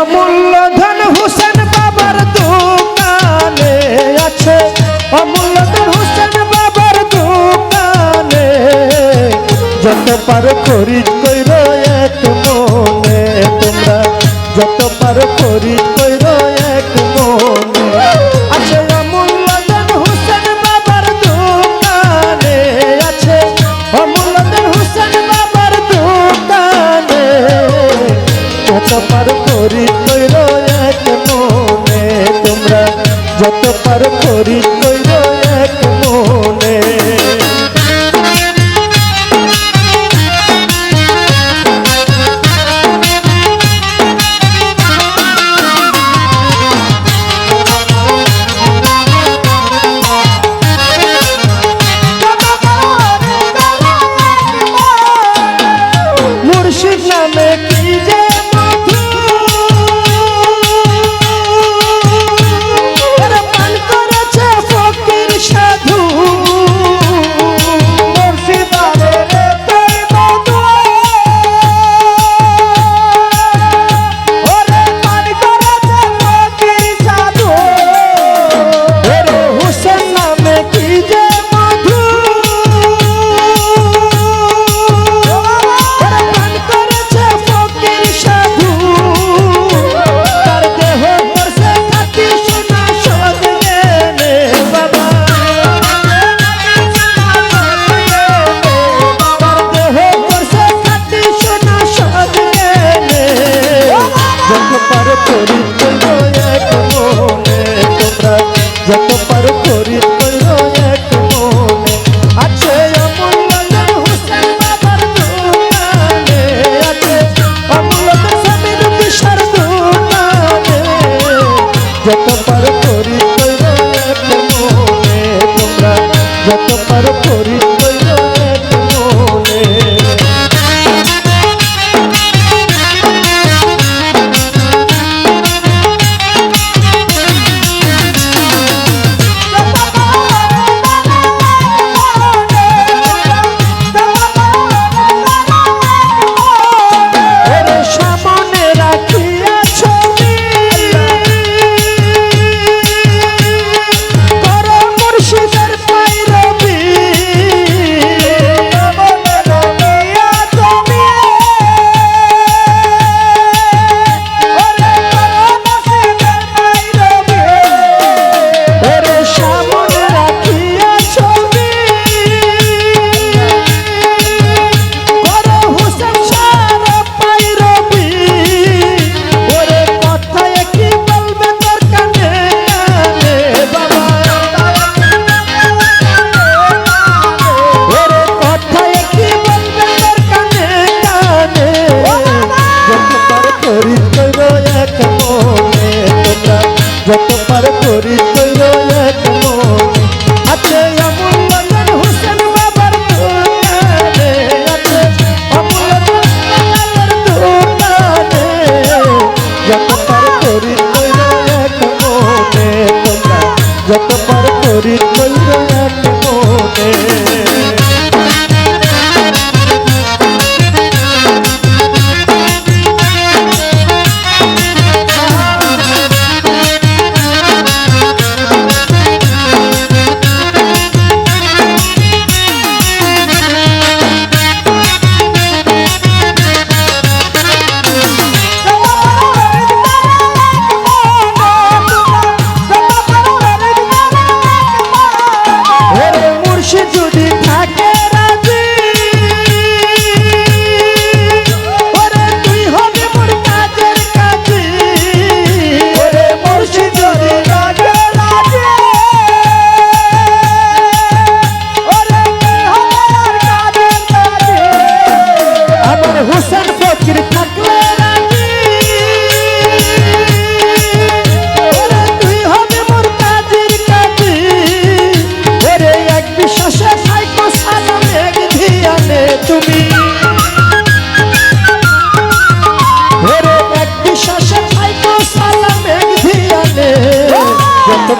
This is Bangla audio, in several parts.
অমূল্যধন হুসেন বাবার দোকানে আছে। অমূল্যধন হুসেন বাবার দোকানে। যত পার খরিদ কইর এক মনে তোমরা। যত পার খরিদ কইর এক মনে। আছে অমূল্যধন হুসেন বাবার দোকানে আছে। অমূল্যধন হুসেন বাবার দোকানে। যত পার যত পার করিতে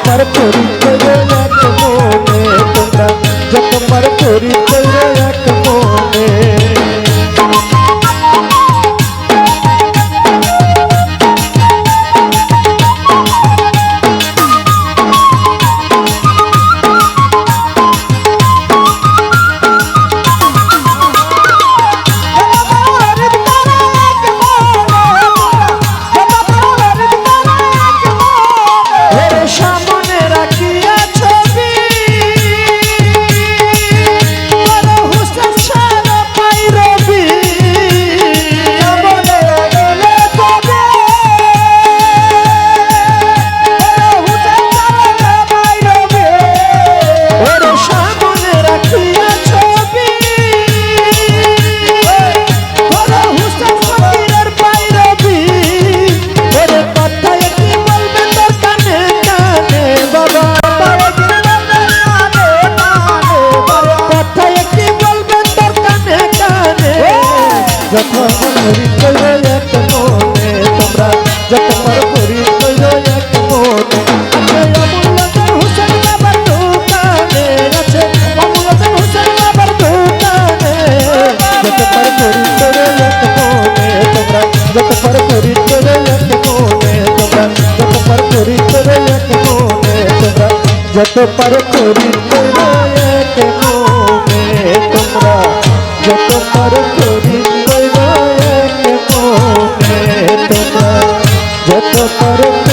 তোমার পরিচয় এক মনে তোমরা। যে তোমার পরিচয় এক তোমার পরিচয় এক মন। অমূল্যদের হোসেন বাবার দোকানে আছে। অমূল্যদের হোসেন বাবার দোকানে। যত পর পরিচয় তোমরা। যত পর পরিচয় যত করে